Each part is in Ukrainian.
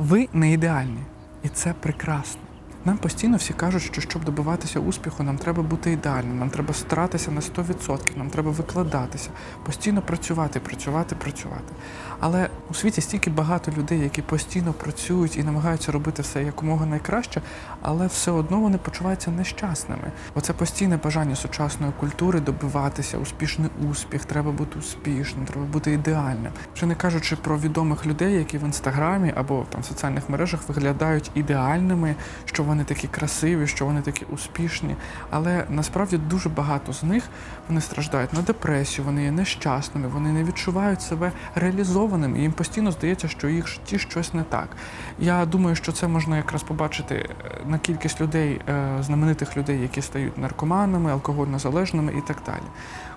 Ви не ідеальні, і це прекрасно. Нам постійно всі кажуть, що щоб добиватися успіху, нам треба бути ідеальним, нам треба старатися на 100%, нам треба викладатися, постійно працювати, працювати, працювати. Але у світі стільки багато людей, які постійно працюють і намагаються робити все якомога найкраще, але все одно вони почуваються нещасними. Оце постійне бажання сучасної культури добиватися, успішний успіх, треба бути успішним, треба бути ідеальним. Вже не кажучи про відомих людей, які в інстаграмі або там в соціальних мережах виглядають ідеальними, що вони такі красиві, що вони такі успішні. Але насправді дуже багато з них вони страждають на депресію, вони є нещасними, вони не відчувають себе реалізованими. Їм постійно здається, що в їх житті щось не так. Я думаю, що це можна якраз побачити е, на кількість людей, е, знаменитих людей, які стають наркоманами, алкогольнозалежними і так далі.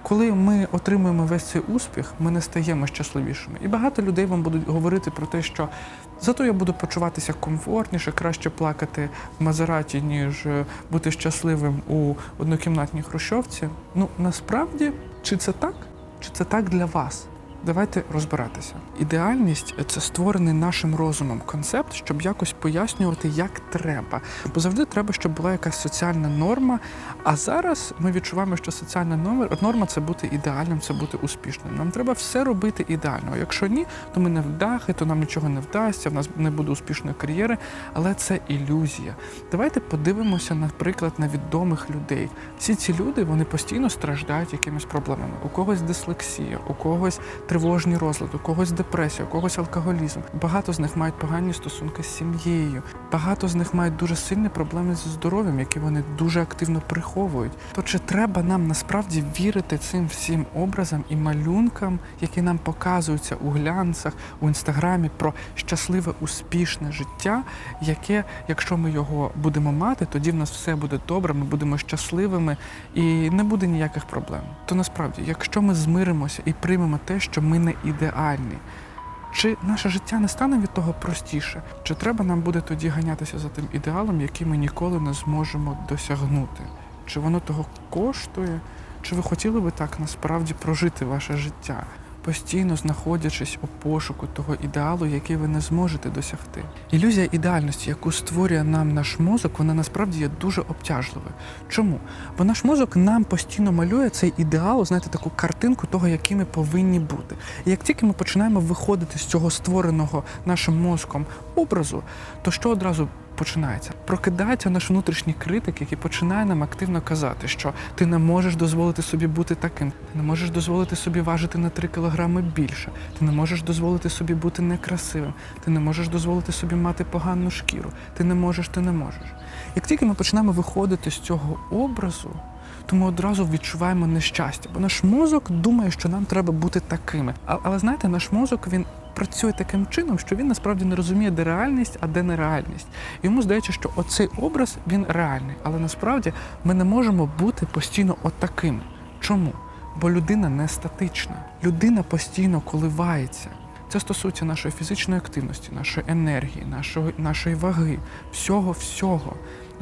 Коли ми отримуємо весь цей успіх, ми не стаємо щасливішими. І багато людей вам будуть говорити про те, що зато я буду почуватися комфортніше, краще плакати в Мазераті, ніж е, бути щасливим у однокімнатній хрущовці. Ну насправді, чи це так? Чи це так для вас? Давайте розбиратися. Ідеальність це створений нашим розумом концепт, щоб якось пояснювати, як треба. Бо завжди треба, щоб була якась соціальна норма. А зараз ми відчуваємо, що соціальна норма, це бути ідеальним, це бути успішним. Нам треба все робити ідеально. Якщо ні, то ми не вдахи, то нам нічого не вдасться, в нас не буде успішної кар'єри. Але це ілюзія. Давайте подивимося, наприклад, на відомих людей. Всі ці люди вони постійно страждають якимись проблемами. У когось дислексія, у когось тривожні розлади, у когось депресія, у когось алкоголізм. Багато з них мають погані стосунки з сім'єю. Багато з них мають дуже сильні проблеми зі здоров'ям, які вони дуже активно приховують. То чи треба нам насправді вірити цим всім образам і малюнкам, які нам показуються у глянцях, у інстаграмі про щасливе, успішне життя, яке, якщо ми його будемо мати, тоді в нас все буде добре, ми будемо щасливими і не буде ніяких проблем. То насправді, якщо ми змиримося і приймемо те, що ми не ідеальні. Чи наше життя не стане від того простіше? Чи треба нам буде тоді ганятися за тим ідеалом, який ми ніколи не зможемо досягнути? Чи воно того коштує? Чи ви хотіли би так насправді прожити ваше життя, постійно знаходячись у пошуку того ідеалу, який ви не зможете досягти? Ілюзія ідеальності, яку створює нам наш мозок, вона насправді є дуже обтяжливою. Чому? Бо наш мозок нам постійно малює цей ідеал, знаєте, таку картинку того, яким ми повинні бути. І як тільки ми починаємо виходити з цього створеного нашим мозком образу, то що одразу починається? Прокидається наш внутрішній критик, який починає нам активно казати, що ти не можеш дозволити собі бути таким, ти не можеш дозволити собі важити на 3 кілограми більше, ти не можеш дозволити собі бути некрасивим, ти не можеш дозволити собі мати погану шкіру, ти не можеш, ти не можеш. Як тільки ми починаємо виходити з цього образу, то ми одразу відчуваємо нещастя, бо наш мозок думає, що нам треба бути такими. Але знаєте, наш мозок він працює таким чином, що він насправді не розуміє, де реальність, а де нереальність. Йому здається, що оцей образ він реальний, але насправді ми не можемо бути постійно отаким. Чому? Бо людина не статична, людина постійно коливається. Це стосується нашої фізичної активності, нашої енергії, нашої, нашої ваги, всього,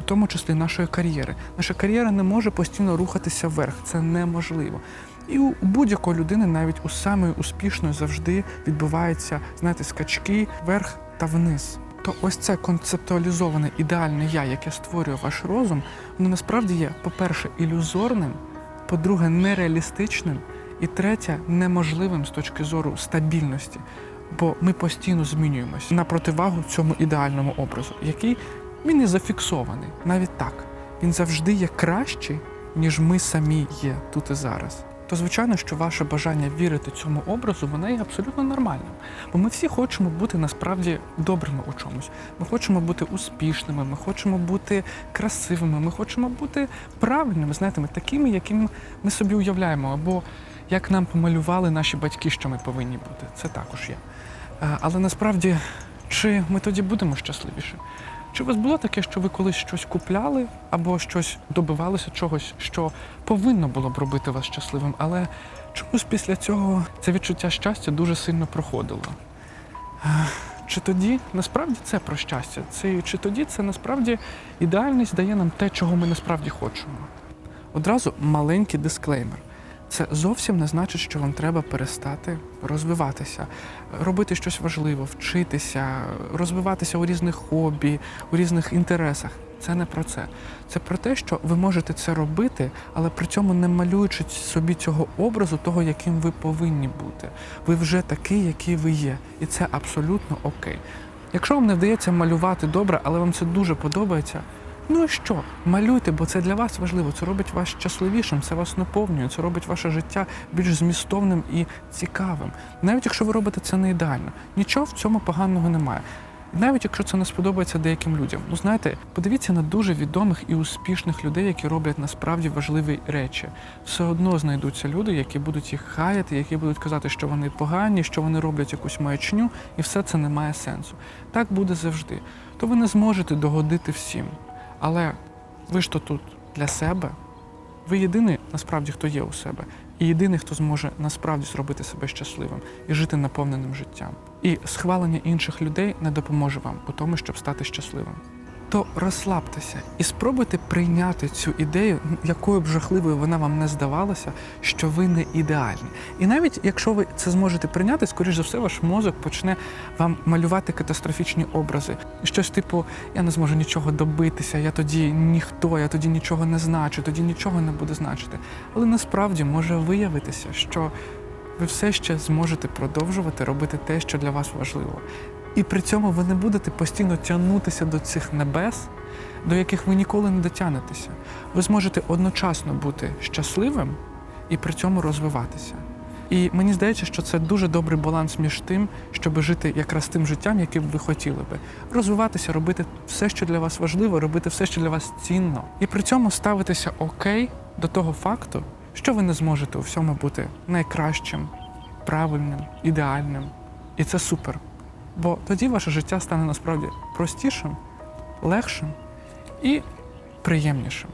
у тому числі нашої кар'єри. Наша кар'єра не може постійно рухатися вверх, це неможливо. І у будь-якої людини, навіть у самої успішної, завжди відбуваються, знаєте, скачки вверх та вниз. То ось це концептуалізоване ідеальне я, яке створює ваш розум, воно насправді є, по-перше, ілюзорним, по-друге, нереалістичним, і третє неможливим з точки зору стабільності. Бо ми постійно змінюємося на противагу цьому ідеальному образу, який він і зафіксований. Навіть так. Він завжди є кращий, ніж ми самі є тут і зараз. То звичайно, що ваше бажання вірити цьому образу, воно є абсолютно нормальним. Бо ми всі хочемо бути насправді добрими у чомусь. Ми хочемо бути успішними, ми хочемо бути красивими, ми хочемо бути правильними, знаєте, ми такими, якими ми собі уявляємо, або як нам помалювали наші батьки, що ми повинні бути. Це також є. Е, Але насправді, чи ми тоді будемо щасливіші? Чи у вас було таке, що ви колись щось купляли або щось добивалися чогось, що повинно було б робити вас щасливим, але чомусь після цього це відчуття щастя дуже сильно проходило? Е, Чи тоді насправді це про щастя? Це, чи тоді це насправді ідеальність дає нам те, чого ми насправді хочемо? Одразу маленький дисклеймер. Це зовсім не значить, що вам треба перестати розвиватися, робити щось важливе, вчитися, розвиватися у різних хобі, у різних інтересах. Це не про це. Це про те, що ви можете це робити, але при цьому не малюючи собі цього образу, того, яким ви повинні бути. Ви вже такий, який ви є, і це абсолютно окей. Якщо вам не вдається малювати добре, але вам це дуже подобається. Ну і що? Малюйте, бо це для вас важливо. Це робить вас щасливішим, це вас наповнює, це робить ваше життя більш змістовним і цікавим. Навіть якщо ви робите це не ідеально, нічого в цьому поганого немає. Навіть якщо це не сподобається деяким людям, ну знаєте, подивіться на дуже відомих і успішних людей, які роблять насправді важливі речі. Все одно знайдуться люди, які будуть їх хаяти, які будуть казати, що вони погані, що вони роблять якусь маячню, і все це не має сенсу. Так буде завжди. То ви не зможете догодити всім. Але ви ж то тут для себе. Ви єдиний, насправді, хто є у себе, і єдиний, хто зможе насправді зробити себе щасливим і жити наповненим життям. І схвалення інших людей не допоможе вам у тому, щоб стати щасливим. То розслабтеся і спробуйте прийняти цю ідею, якою б жахливою вона вам не здавалася, що ви не ідеальні. І навіть якщо ви це зможете прийняти, скоріш за все, ваш мозок почне вам малювати катастрофічні образи. Щось типу, я не зможу нічого добитися, я тоді ніхто, я тоді нічого не значу, тоді нічого не буде значити. Але насправді може виявитися, що ви все ще зможете продовжувати робити те, що для вас важливо. І при цьому ви не будете постійно тягнутися до цих небес, до яких ви ніколи не дотягнетеся. Ви зможете одночасно бути щасливим і при цьому розвиватися. І мені здається, що це дуже добрий баланс між тим, щоб жити якраз тим життям, яким ви хотіли би. Розвиватися, робити все, що для вас важливо, робити все, що для вас цінно. І при цьому ставитися окей до того факту, що ви не зможете у всьому бути найкращим, правильним, ідеальним. І це супер. Бо тоді ваше життя стане насправді простішим, легшим і приємнішим.